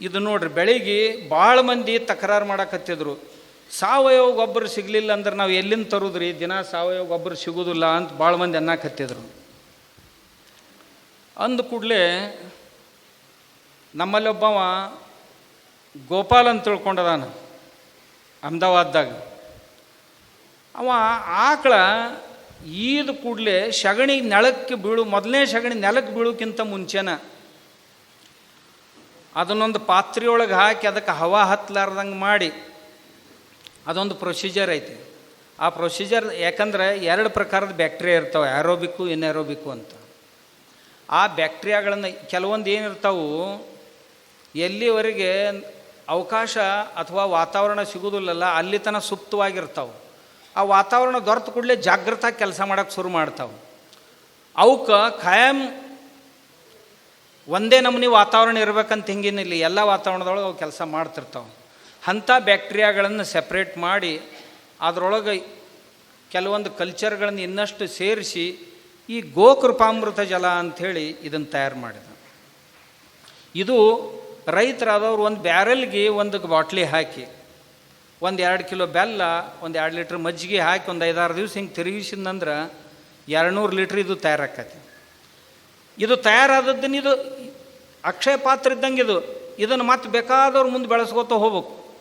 ಇದು ನೋಡ್ರಿ, ಬೆಳಿಗ್ಗೆ ಭಾಳ ಮಂದಿ ತಕರಾರು ಮಾಡಕತ್ತಿದ್ರು. ಸಾವಯವ ಗೊಬ್ಬರ ಸಿಗಲಿಲ್ಲ ಅಂದ್ರೆ ನಾವು ಎಲ್ಲಿಂದ ತರುದ್ರಿ? ದಿನ ಸಾವಯವ ಗೊಬ್ಬರ ಸಿಗೋದಿಲ್ಲ ಅಂತ ಭಾಳ ಮಂದಿ ಅನ್ನಕತ್ತಿದ್ರು. ಅಂದ ಕೂಡಲೇ ನಮ್ಮಲ್ಲಿ ಒಬ್ಬವ ಗೋಪಾಲ್ ಅಂತ ತಿಳ್ಕೊಂಡದಾನ, ಅಹಮದಾಬಾದ್ದಾಗ. ಅವ ಆಕಳ ಈದ ಕೂಡಲೇ ಸಗಣಿ ನೆಲಕ್ಕೆ ಬೀಳು, ಮೊದಲನೇ ಸಗಣಿ ನೆಲಕ್ಕೆ ಬೀಳೋಕ್ಕಿಂತ ಮುಂಚೆನ ಅದನ್ನೊಂದು ಪಾತ್ರೆಯೊಳಗೆ ಹಾಕಿ ಅದಕ್ಕೆ ಹವಾ ಹತ್ತಲಾರ್ದಂಗೆ ಮಾಡಿ, ಅದೊಂದು ಪ್ರೊಸೀಜರ್ ಐತಿ. ಆ ಪ್ರೊಸೀಜರ್ ಯಾಕಂದ್ರೆ ಎರಡು ಪ್ರಕಾರದ ಬ್ಯಾಕ್ಟೀರಿಯಾ ಇರ್ತಾವೆ ಆ್ಯರೋಬಿಕ್ಕು ಇನ್ಆ್ಯರೋಬಿಕ್ಕು ಅಂತ. ಆ ಬ್ಯಾಕ್ಟೀರಿಯಾಗಳನ್ನು ಕೆಲವೊಂದು ಏನಿರ್ತಾವು, ಎಲ್ಲಿವರೆಗೆ ಅವಕಾಶ ಅಥವಾ ವಾತಾವರಣ ಸಿಗೋದಿಲ್ಲಲ್ಲ, ಅಲ್ಲಿ ತನಕ ಸುಪ್ತವಾಗಿರ್ತಾವೆ. ಆ ವಾತಾವರಣ ದೊರೆತು ಕೂಡಲೇ ಜಾಗೃತ ಕೆಲಸ ಮಾಡೋಕ್ಕೆ ಶುರು ಮಾಡ್ತಾವೆ. ಅವಕ್ಕೆ ಖಾಯಂ ಒಂದೇ ನಮೂನಿ ವಾತಾವರಣ ಇರಬೇಕಂತ ಹಿಂಗೇನಿಲ್ಲ ಎಲ್ಲ ವಾತಾವರಣದೊಳಗೆ ಅವು ಕೆಲಸ ಮಾಡ್ತಿರ್ತಾವೆ. ಅಂಥ ಬ್ಯಾಕ್ಟೀರಿಯಾಗಳನ್ನು ಸೆಪ್ರೇಟ್ ಮಾಡಿ ಅದರೊಳಗೆ ಕೆಲವೊಂದು ಕಲ್ಚರ್ಗಳನ್ನು ಇನ್ನಷ್ಟು ಸೇರಿಸಿ ಈ ಗೋಕೃಪಾಮೃತ ಜಲ ಅಂಥೇಳಿ ಇದನ್ನು ತಯಾರು ಮಾಡಿದ ಇದು ರೈತರಾದವ್ರು ಒಂದು ಬ್ಯಾರೆಲ್ಗೆ ಒಂದು ಬಾಟ್ಲಿ ಹಾಕಿ, ಒಂದು ಎರಡು ಕಿಲೋ ಬೆಲ್ಲ, ಒಂದು ಎರಡು ಲೀಟ್ರ್ ಮಜ್ಜಿಗೆ ಹಾಕಿ ಒಂದು ಐದಾರು ದಿವ್ಸ ಹಿಂಗೆ ತಿರುಗಿಸಿದಂದ್ರೆ ಎರಡುನೂರು ಲೀಟ್ರ್ ಇದು ತಯಾರಾಕತಿ. ಇದು ತಯಾರಾದದ್ದನ್ನು ಇದು ಅಕ್ಷಯ ಪಾತ್ರ ಇದ್ದಂಗೆ ಇದು. ಇದನ್ನು ಮತ್ತೆ ಬೇಕಾದವ್ರು ಮುಂದೆ ಬೆಳೆಸ್ಕೊತ ಹೋಗ್ಬೇಕು.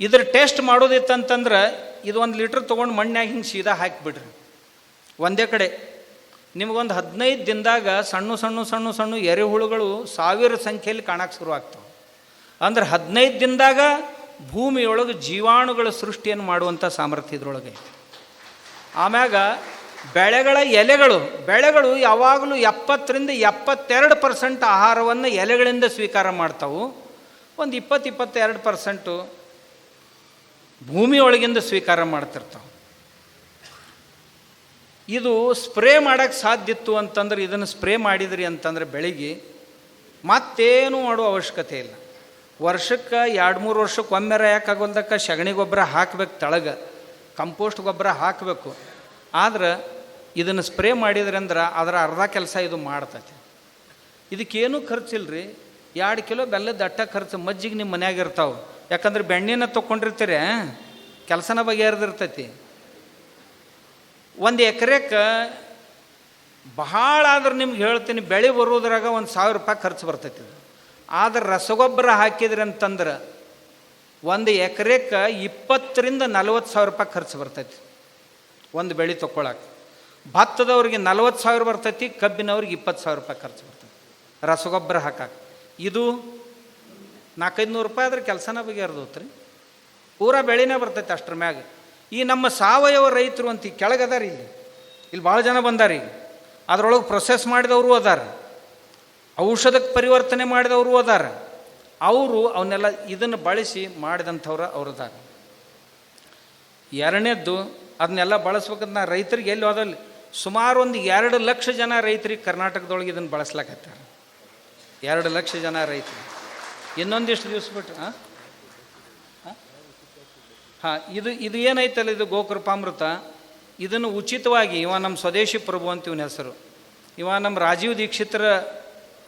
ಇದ್ರ ಟೇಸ್ಟ್ ಮಾಡೋದಿತ್ತಂತಂದ್ರೆ ಇದು ಒಂದು ಲೀಟ್ರ್ ತೊಗೊಂಡು ಮಣ್ಣಾಗ ಹಿಂಗೆ ಸೀದಾ ಹಾಕಿಬಿಡ್ರಿ. ಒಂದೇ ಕಡೆ. ನಿಮಗೊಂದು ಹದಿನೈದು ದಿನದಾಗ ಸಣ್ಣ ಸಣ್ಣ ಸಣ್ಣ ಸಣ್ಣ ಎರೆಹುಳುಗಳು ಸಾವಿರ ಸಂಖ್ಯೆಯಲ್ಲಿ ಕಾಣಕ್ಕೆ ಶುರು ಆಗ್ತವೆ. ಅಂದ್ರೆ ಹದಿನೈದು ದಿನದಾಗ ಭೂಮಿಯೊಳಗೆ ಜೀವಾಣುಗಳ ಸೃಷ್ಟಿಯನ್ನು ಮಾಡುವಂಥ ಸಾಮರ್ಥ್ಯ ಇದ್ರೊಳಗೆ. ಆಮ್ಯಾಗ ಬೆಳೆಗಳ ಎಲೆಗಳು, ಬೆಳೆಗಳು ಯಾವಾಗಲೂ ಎಪ್ಪತ್ತರಿಂದ ಎಪ್ಪತ್ತೆರಡು ಪರ್ಸೆಂಟ್ ಆಹಾರವನ್ನು ಎಲೆಗಳಿಂದ ಸ್ವೀಕಾರ ಮಾಡ್ತಾವು. ಒಂದು ಇಪ್ಪತ್ತು, ಇಪ್ಪತ್ತೆರಡು ಪರ್ಸೆಂಟು ಭೂಮಿಯೊಳಗಿಂದ ಸ್ವೀಕಾರ ಮಾಡ್ತಿರ್ತಾವೆ. ಇದು ಸ್ಪ್ರೇ ಮಾಡೋಕ್ಕೆ ಸಾಧ್ಯ ಇತ್ತು ಅಂತಂದ್ರೆ ಇದನ್ನು ಸ್ಪ್ರೇ ಮಾಡಿದ್ರಿ ಅಂತಂದ್ರೆ ಬೆಳಿಗ್ಗೆ ಮತ್ತೇನು ಮಾಡೋ ಅವಶ್ಯಕತೆ ಇಲ್ಲ. ವರ್ಷಕ್ಕೆ ಎರಡು, ಮೂರು ವರ್ಷಕ್ಕೆ ಒಮ್ಮೆರ ಯಾಕಾಗೋಲ್ದಕ್ಕ ಸಗಣಿ ಗೊಬ್ಬರ ಹಾಕ್ಬೇಕು ತಳಗ. ಕಂಪೋಸ್ಟ್ ಗೊಬ್ಬರ ಹಾಕಬೇಕು. ಆದ್ರೆ ಇದನ್ನು ಸ್ಪ್ರೇ ಮಾಡಿದ್ರಿ ಅಂದ್ರೆ ಅದರ ಅರ್ಧ ಕೆಲಸ ಇದು ಮಾಡ್ತೈತಿ. ಇದಕ್ಕೇನು ಖರ್ಚಿಲ್ಲ ರೀ ಎರಡು ಕಿಲೋ ಬೆಲ್ಲದ ಅಟ್ಟ ಖರ್ಚು ಮಜ್ಜಿಗೆ ನಿಮ್ಮ ಮನ್ಯಾಗ ಇರ್ತಾವೆ. ಯಾಕಂದ್ರೆ ಬೆಣ್ಣೆನ ತೊಗೊಂಡಿರ್ತೀರಿ ಕೆಲಸನ ಬಗೆಹರಿದಿರ್ತೈತಿ. ಒಂದು ಎಕರೆಕ್ಕೆ ಬಹಳ ಆದ್ರೆ ನಿಮ್ಗೆ ಹೇಳ್ತೀನಿ, ಬೆಳೆ ಬರೋದ್ರಾಗ ಒಂದು ಸಾವಿರ ರೂಪಾಯಿ ಖರ್ಚು ಬರ್ತೈತಿ. ಆದ್ರೆ ರಸಗೊಬ್ಬರ ಹಾಕಿದ್ರಿ ಅಂತಂದ್ರೆ ಒಂದು ಎಕರೆಕ್ಕೆ ಇಪ್ಪತ್ತರಿಂದ ನಲ್ವತ್ತು ಸಾವಿರ ರೂಪಾಯಿ ಖರ್ಚು ಬರ್ತೈತಿ ಒಂದು ಬೆಳೆ ತೊಗೊಳಕ್ಕೆ ಭತ್ತದವ್ರಿಗೆ ನಲವತ್ತು ಸಾವಿರ ಬರ್ತೈತಿ, ಕಬ್ಬಿನವ್ರಿಗೆ ಇಪ್ಪತ್ತು ಸಾವಿರ ರೂಪಾಯಿ ಖರ್ಚು ಬರ್ತೈತಿ. ರಸಗೊಬ್ಬರ ಹಾಕಕ್ಕೆ ಇದು ನಾಲ್ಕೈದು ನೂರು ರೂಪಾಯಿ ಆದ್ರೆ ಕೆಲಸನ ಬಗೆಹರ್ದೋತ್ರಿ ಪೂರ ಬೆಳೆನೇ ಬರ್ತೈತೆ ಅಷ್ಟ್ರ ಮ್ಯಾಗ. ಈ ನಮ್ಮ ಸಾವಯವ ರೈತರು ಅಂತ ಈ ಕೆಳಗದಾರ ಇಲ್ಲಿ. ಇಲ್ಲಿ ಭಾಳ ಜನ ಬಂದಾರಿ ಅದರೊಳಗೆ ಪ್ರೊಸೆಸ್ ಮಾಡಿದವರು ಅದಾರ. ಔಷಧಕ್ಕೆ ಪರಿವರ್ತನೆ ಮಾಡಿದವರು ಅದಾರ. ಅವರು ಅವನ್ನೆಲ್ಲ ಇದನ್ನು ಬಳಸಿ ಮಾಡಿದಂಥವ್ರು ಅವ್ರು ಅದಾರ. ಎರಡನೇದ್ದು ಅದನ್ನೆಲ್ಲ ಬಳಸ್ಬೇಕಂತ ನಾ ರೈತರಿಗೆ ಎಲ್ಲಿ ಹೋದಲ್ಲಿ ಸುಮಾರು ಒಂದು ಎರಡು ಲಕ್ಷ ಜನ ರೈತರಿಗೆ ಕರ್ನಾಟಕದೊಳಗೆ ಇದನ್ನು ಬಳಸ್ಲಾಕತ್ತಾರ. ಎರಡು ಲಕ್ಷ ಜನ ರೈತರು. ಇನ್ನೊಂದಿಷ್ಟು ದಿವಸ ಬಿಟ್ಟು ಹಾಂ ಹಾಂ, ಇದು ಇದು ಏನೈತಲ್ಲ ಇದು ಗೋಕೃಪಾಮೃತ? ಇದನ್ನು ಉಚಿತವಾಗಿ, ಇವ ನಮ್ಮ ಸ್ವದೇಶಿ ಪ್ರಭು ಅಂತ ಇವನ ಹೆಸರು. ಇವ ನಮ್ಮ ರಾಜೀವ್ ದೀಕ್ಷಿತ್ರ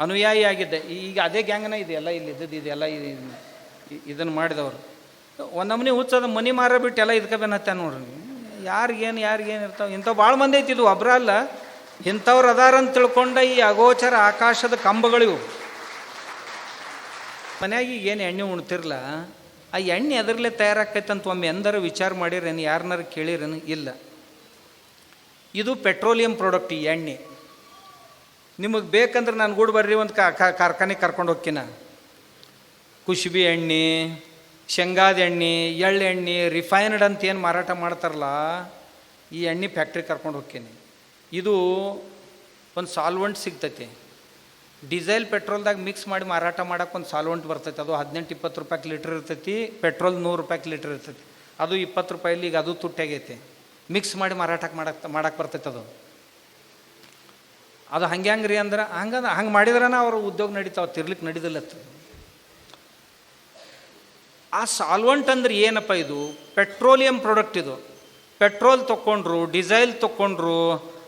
ಅನುಯಾಯಿ ಆಗಿದ್ದೆ. ಈಗ ಅದೇ ಗ್ಯಾಂಗ್ನ ಇದೆಯಲ್ಲ, ಇಲ್ಲಿ ಇದ್ದದ್ದು ಇದೆಲ್ಲ ಇದನ್ನು ಮಾಡಿದವರು. ಒಂದು ನಮೂನಿ ಹುಚ್ಚದ ಮನಿ ಮಾರ ಬಿಟ್ಟು ಎಲ್ಲ ಇದಕ್ಕೆ ಬೆನ್ನತ್ತ ನೋಡ್ರಿ ಯಾರಿಗೇನು ಯಾರಿಗೇನು ಇರ್ತಾವೆ? ಇಂಥವು ಭಾಳ ಮಂದಿ ಐತಿ ಇದು, ಒಬ್ರ ಅಲ್ಲ. ಇಂಥವ್ರು ಅದಾರಂತ ತಿಳ್ಕೊಂಡ ಈ ಅಗೋಚರ ಆಕಾಶದ ಕಂಬಗಳಿವು. ಮನೆಯಾಗಿ ಏನು ಎಣ್ಣೆ ಉಣ್ತಿರ್ಲ? ಆ ಎಣ್ಣೆ ಅದರಲ್ಲೇ ತಯಾರಾಕೈತಂತ ಒಮ್ಮೆ ಎಂದರೂ ವಿಚಾರ ಮಾಡಿರೇನು ಯಾರನ್ನಾರು ಕೇಳಿರೇನು? ಇಲ್ಲ. ಇದು ಪೆಟ್ರೋಲಿಯಂ ಪ್ರಾಡಕ್ಟ್ ಈ ಎಣ್ಣೆ. ನಿಮಗೆ ಬೇಕಂದ್ರೆ ನಾನು ಗೂಡು ಬರ್ರಿ ಒಂದು ಕಾರ್ಖಾನೆಗೆ ಕರ್ಕೊಂಡು ಹೋಗ್ತೀನ ಕುಶುಬಿ ಎಣ್ಣೆ ಶೇಂಗಾದ ಎಣ್ಣೆ ಎಳ್ಳೆಣ್ಣೆ ರಿಫೈನ್ಡ್ ಅಂತ ಏನು ಮಾರಾಟ ಮಾಡ್ತಾರಲ್ಲ, ಈ ಎಣ್ಣೆ ಫ್ಯಾಕ್ಟ್ರಿ ಕರ್ಕೊಂಡು ಹೋಗ್ತೀನಿ ಇದು ಒಂದು ಸಾಲ್ವೆಂಟ್ ಸಿಗ್ತೈತಿ. ಡೀಸೆಲ್ ಪೆಟ್ರೋಲ್ದಾಗ ಮಿಕ್ಸ್ ಮಾಡಿ ಮಾರಾಟ ಮಾಡಕ್ಕೆ ಒಂದು ಸಾಲ್ವೆಂಟ್ ಬರ್ತೈತೆ. ಅದು ಹದಿನೆಂಟು, ಇಪ್ಪತ್ತು ರೂಪಾಯಿ ಲೀಟ್ರ್ ಇರ್ತೈತಿ ಪೆಟ್ರೋಲ್ ನೂರು ರೂಪಾಯಿ ಲೀಟ್ರ್ ಇರ್ತೈತಿ. ಅದು ಇಪ್ಪತ್ತು ರೂಪಾಯಲ್ಲಿ ಈಗ ಅದು ತುಟ್ಟಾಗೈತಿ ಮಿಕ್ಸ್ ಮಾಡಿ ಮಾರಾಟಕ್ಕೆ ಮಾಡಕ್ಕೆ ಮಾಡಕ್ಕೆ ಬರ್ತೈತೆ ಅದು. ಅದು ಹಂಗೆ ಹಂಗೆ ರೀ ಅಂದ್ರೆ ಹಂಗದ, ಹಂಗೆ ಮಾಡಿದ್ರೆ ಅವ್ರ ಉದ್ಯೋಗ ನಡೀತಾವೆ ತಿರ್ಲಿಕ್ಕೆ ನಡೀದಿಲ್ಲ ಆ ಸಾಲ್ವೆಂಟ್ ಅಂದ್ರೆ ಏನಪ್ಪ ಇದು? ಪೆಟ್ರೋಲಿಯಂ ಪ್ರಾಡಕ್ಟ್ ಇದು. ಪೆಟ್ರೋಲ್ ತೊಗೊಂಡ್ರು ಡಿಸೈಲ್ ತೊಗೊಂಡ್ರು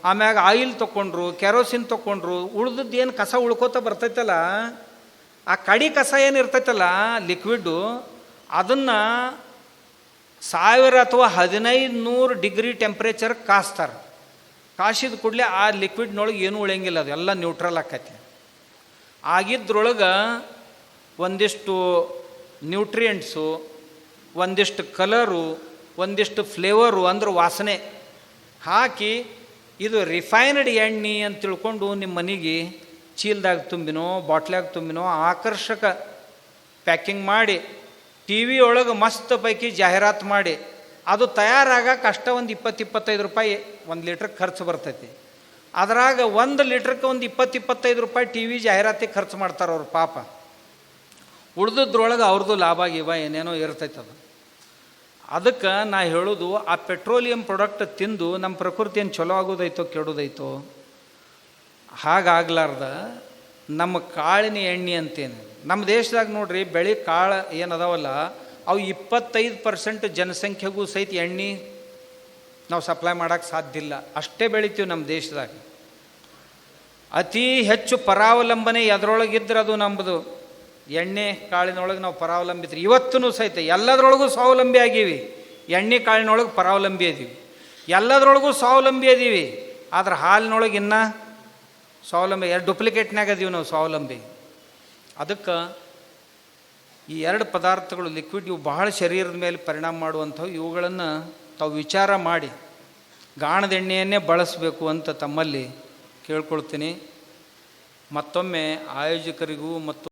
ಆಮ್ಯಾಗ ಆಯಿಲ್ ತೊಗೊಂಡ್ರು ಕೆರೋಸಿನ್ ತೊಗೊಂಡ್ರು ಉಳ್ದದ್ದು ಏನು ಕಸ ಉಳ್ಕೋತ ಬರ್ತೈತಲ್ಲ? ಆ ಕಡಿ ಕಸ ಏನು ಇರ್ತೈತಲ್ಲ? ಲಿಕ್ವಿಡ್ಡು ಅದನ್ನು ಸಾವಿರ ಅಥವಾ ಹದಿನೈದು ನೂರು ಡಿಗ್ರಿ ಟೆಂಪ್ರೇಚರ್ ಕಾಸ್ತಾರೆ. ಕಾಸಿದ ಕೂಡಲೇ ಆ ಲಿಕ್ವಿಡ್ನೊಳಗೆ ಏನೂ ಉಳಿಯಂಗಿಲ್ಲ ಅದು. ಎಲ್ಲ ನ್ಯೂಟ್ರಲ್ ಆಕೈತಿ. ಆಗಿದ್ರೊಳಗೆ ಒಂದಿಷ್ಟು ನ್ಯೂಟ್ರಿಯೆಂಟ್ಸು ಒಂದಿಷ್ಟು ಕಲರು ಒಂದಿಷ್ಟು ಫ್ಲೇವರು ಅಂದ್ರೆ ವಾಸನೆ. ಹಾಕಿ ಇದು ರಿಫೈನ್ಡ್ ಎಣ್ಣೆ ಅಂತ ತಿಳ್ಕೊಂಡು ನಿಮ್ಮ ಮನೆಗೆ ಚೀಲ್ದಾಗ ತುಂಬಿನೋ, ಬಾಟ್ಲ್ಯಾಗ ತುಂಬಿನೋ ಆಕರ್ಷಕ ಪ್ಯಾಕಿಂಗ್ ಮಾಡಿ ಟಿ ವಿ ಒಳಗೆ ಮಸ್ತ್ ಪೈಕಿ ಜಾಹೀರಾತು ಮಾಡಿ, ಅದು ತಯಾರಾಗಕ್ಕೆ ಅಷ್ಟ ಒಂದು ಇಪ್ಪತ್ತು ಇಪ್ಪತ್ತೈದು ರೂಪಾಯಿ ಒಂದು ಲೀಟ್ರ್ ಖರ್ಚು ಬರ್ತೈತಿ. ಅದ್ರಾಗ ಒಂದು ಲೀಟ್ರಕ್ಕೆ ಒಂದು ಇಪ್ಪತ್ತು ಇಪ್ಪತ್ತೈದು ರೂಪಾಯಿ ಟಿ ವಿ ಜಾಹೀರಾತಿಗೆ ಖರ್ಚು ಮಾಡ್ತಾರೆ ಅವ್ರು ಪಾಪ. ಉಳ್ದದ್ರೊಳಗೆ ಅವ್ರದ್ದು ಲಾಭ ಗೀಭ ಏನೇನೋ ಇರ್ತೈತೆ ಅದು. ಅದಕ್ಕೆ ನಾ ಹೇಳೋದು, ಆ ಪೆಟ್ರೋಲಿಯಂ ಪ್ರಾಡಕ್ಟ್ ತಿಂದು ನಮ್ಮ ಪ್ರಕೃತಿ ಚಲೋ ಆಗೋದೈತೋ ಕೆಡೋದೈತೋ? ಹಾಗಾಗ್ಲಾರ್ದ ನಮ್ಮ ಕಾಳಿನ ಎಣ್ಣೆ ಅಂತೇನು. ನಮ್ಮ ದೇಶದಾಗ ನೋಡ್ರಿ ಬೆಳೆ ಕಾಳು ಏನದಾವಲ್ಲ, ಅವು ಇಪ್ಪತ್ತೈದು ಪರ್ಸೆಂಟ್ ಜನಸಂಖ್ಯೆಗೂ ಸಹಿತ ಎಣ್ಣೆ ನಾವು ಸಪ್ಲೈ ಮಾಡೋಕ್ಕೆ ಸಾಧ್ಯ ಇಲ್ಲ. ಅಷ್ಟೇ ಬೆಳಿತೀವಿ ನಮ್ಮ ದೇಶದಾಗ. ಅತಿ ಹೆಚ್ಚು ಪರಾವಲಂಬನೆ ಅದರೊಳಗಿದ್ರೆ ಅದು ನಮ್ಮದು ಎಣ್ಣೆ ಕಾಳಿನೊಳಗೆ ನಾವು ಪರಾವಲಂಬಿತ್ರಿ. ಇವತ್ತೂ ಸಹಿತ ಎಲ್ಲದರೊಳಗೂ ಸ್ವಾವಲಂಬಿ ಆಗೀವಿ. ಎಣ್ಣೆ ಕಾಳಿನೊಳಗೆ ಪರಾವಲಂಬಿ ಅದೀವಿ. ಎಲ್ಲದರೊಳಗೂ ಸ್ವಾವಲಂಬಿ ಅದೀವಿ. ಆದ್ರೆ ಹಾಲಿನೊಳಗೆ ಇನ್ನೂ ಸ್ವಾವಲಂಬಿ, ಎರಡು ಡುಪ್ಲಿಕೇಟ್ನಾಗ ಅದೀವಿ ನಾವು ಸ್ವಾವಲಂಬಿ. ಅದಕ್ಕೆ ಈ ಎರಡು ಪದಾರ್ಥಗಳು ಲಿಕ್ವಿಡ್ ಇವು ಬಹಳ ಶರೀರದ ಮೇಲೆ ಪರಿಣಾಮ ಮಾಡುವಂಥವು. ಇವುಗಳನ್ನು ತಾವು ವಿಚಾರ ಮಾಡಿ ಗಾಣದ ಎಣ್ಣೆಯನ್ನೇ ಬಳಸಬೇಕು ಅಂತ ತಮ್ಮಲ್ಲಿ ಕೇಳ್ಕೊಳ್ತೀನಿ. ಮತ್ತೊಮ್ಮೆ ಆಯೋಜಕರಿಗೂ ಮತ್ತು